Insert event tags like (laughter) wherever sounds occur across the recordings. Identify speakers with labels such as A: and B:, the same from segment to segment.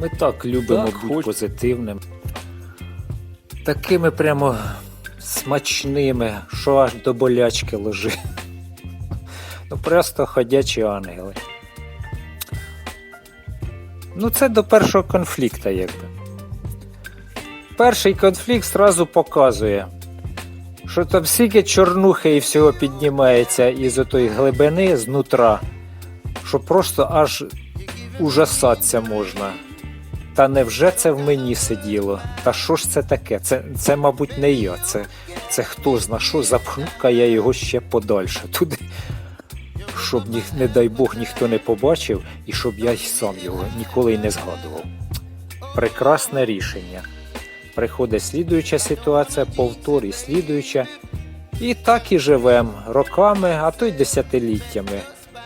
A: Ми так любимо
B: Так,
A: бути
B: хоч-
A: позитивним. Такими прямо смачними, що аж до болячки лежи. Ну просто ходячі ангели. Ну, це до першого конфлікту, якби. Перший конфлікт зразу показує, що там стільки чорнухи і всього піднімається із отої глибини, знутра, що просто аж ужасатися можна. Та невже це в мені сиділо? Та що ж це таке? Це, це мабуть, не я. Це, це хто зна що, запхну-ка я його ще подальше туди. Щоб, ні, не дай Бог, ніхто не побачив, і щоб я й сам його ніколи й не згадував. Прекрасне рішення. Приходить слідуюча ситуація, повтор і слідуюча. І так і живемо роками, а то й десятиліттями.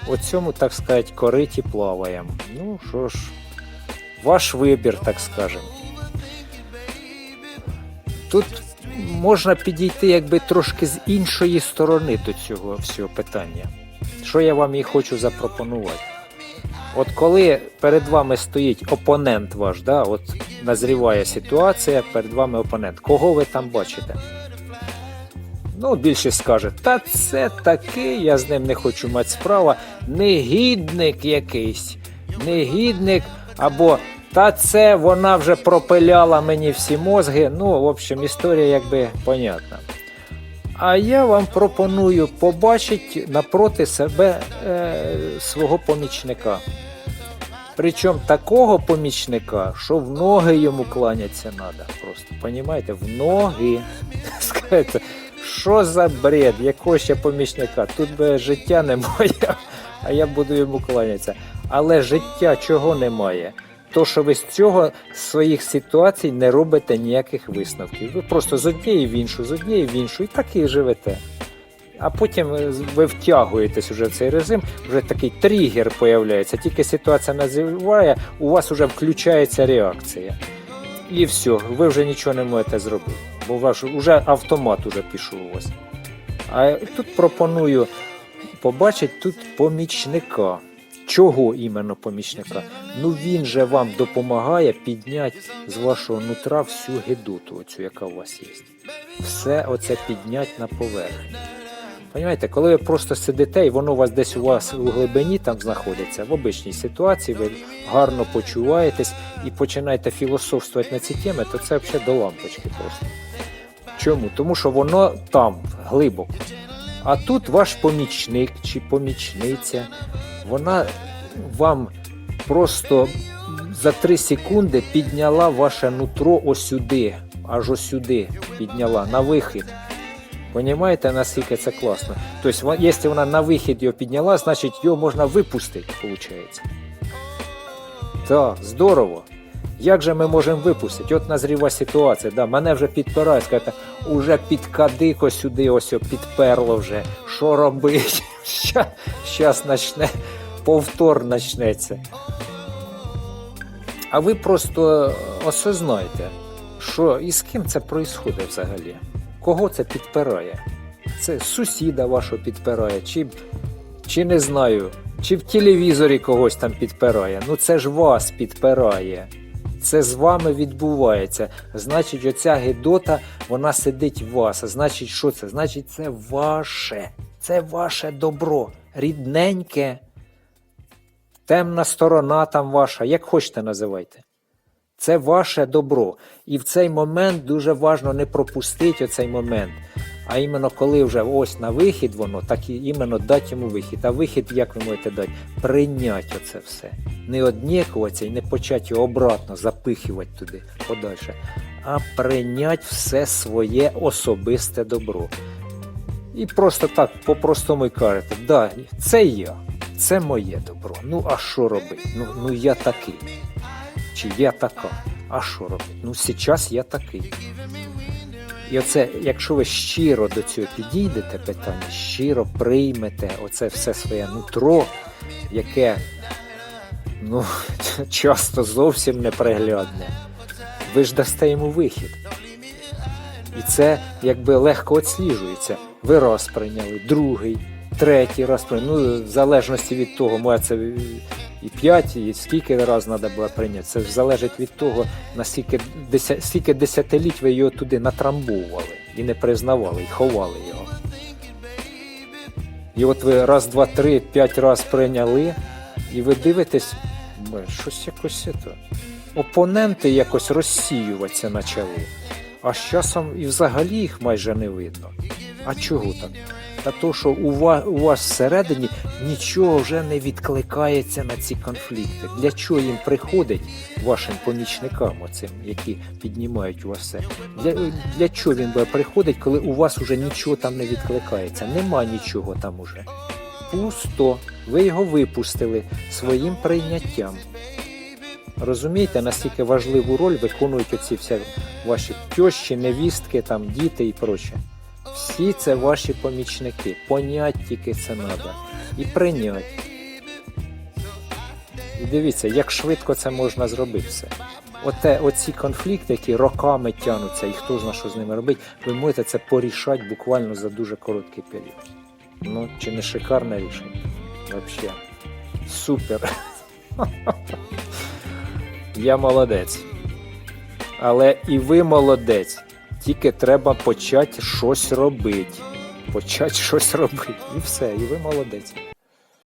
A: У цьому, так сказати, кориті плаваємо. Ну що ж, ваш вибір, так скажемо. Тут можна підійти якби трошки з іншої сторони до цього всього питання. Що я вам і хочу запропонувати? От коли перед вами стоїть опонент ваш, да, от назріває ситуація, перед вами опонент. Кого ви там бачите? Ну, більшість скаже, та це такий, я з ним не хочу мати справа. Негідник якийсь. Негідник, або та це вона вже пропиляла мені всі мозги. Ну, в общем, історія якби понятна. А я вам пропоную побачити напроти себе е, свого помічника. Причому такого помічника, що в ноги йому кланятися треба. Просто, понімаєте, в ноги. (laughs) Скажете, що за бред, якого ще помічника? Тут би життя немає, а я буду йому кланятися. Але життя чого немає? То, що ви з цього з своїх ситуацій не робите ніяких висновків. Ви просто з однієї в іншу, з однієї в іншу, і так і живете. А потім е, ви втягуєтесь уже в цей режим, вже такий тригер появляється. Тільки ситуація називає, у вас вже включається реакція. І все, ви вже нічого не можете зробити. Бо ваш уже автомат уже пішов у вас. А тут пропоную побачити тут помічника. Чого іменно помічника? Ну він же вам допомагає підняти з вашого нутра всю гидоту, оцю, яка у вас є. Все оце підняти на поверхню. Понімаєте, коли ви просто сидите і воно у вас десь у вас у глибині там знаходиться, в обичній ситуації, ви гарно почуваєтесь і починаєте філософствувати на ці теми, то це взагалі до лампочки просто. Чому? Тому що воно там, глибоко. А тут ваш помічник чи помічниця, вона вам просто за 3 секунди підняла ваше нутро осюди, аж осюди підняла на вихід. Понімаєте, наскільки це класно? Тобто, якщо вона на вихід його підняла, значить його можна випустити, виходить. Так, здорово. Як же ми можемо випустити? От назріва ситуація. Да, мене вже підпирають, сказати, уже під кадико сюди ось підперло вже. Що робити? (laughs) Щас почне, повтор почнеться. А ви просто осознайте, що і з ким це відбувається взагалі? Кого це підпирає? Це сусіда вашого підпирає, чи, чи не знаю, чи в телевізорі когось там підпирає. Ну це ж вас підпирає. Це з вами відбувається. Значить, оця гидота, вона сидить в вас. А Значить, що це? Значить, це ваше. Це ваше добро. Рідненьке. Темна сторона там ваша, як хочете називайте. Це ваше добро. І в цей момент дуже важливо не пропустити оцей момент. А іменно коли вже ось на вихід воно, так і іменно дати йому вихід. А вихід, як ви можете дати? Прийняти оце все. Не однікуватися і не почати обратно запихувати туди подальше, а прийняти все своє особисте добро. І просто так по-простому й кажете, да, це я, це моє добро. Ну а що робити? Ну, ну я такий. Чи я така? А що робити? Ну, зараз я такий. І оце, якщо ви щиро до цього підійдете питання, щиро приймете оце все своє нутро, яке ну, (laughs) часто зовсім неприглядне, ви ж дасте йому вихід. І це якби легко відсліджується. Ви раз прийняли, другий, третій раз. Ну, в залежності від того, моя це і 5, і скільки раз треба було прийняти. Це залежить від того, наскільки скільки десятиліть ви його туди натрамбовували і не признавали, і ховали його. І от ви раз, два, три, п'ять раз прийняли, і ви дивитесь, щось якось це. Опоненти якось розсіюватися почали. А з часом і взагалі їх майже не видно. А чого так? Та то, що у вас, у вас всередині нічого вже не відкликається на ці конфлікти. Для чого їм приходить вашим помічникам, оцим, які піднімають у вас все? Для, для чого він приходить, коли у вас вже нічого там не відкликається? Нема нічого там уже. Пусто. Ви його випустили своїм прийняттям. Розумієте, наскільки важливу роль виконують оці всі ваші тьощі, невістки, там, діти і проче. Всі це ваші помічники. Понять тільки це треба. І прийнять. І дивіться, як швидко це можна зробити все. Оте, оці конфлікти, які роками тягнуться, і хто знає, що з ними робить, ви можете це порішати буквально за дуже короткий період. Ну, чи не шикарне рішення? Взагалі. Супер. (laughs) Я молодець. Але і ви молодець. Тільки треба почати щось робити. Почати щось робити. І все, і ви молодець.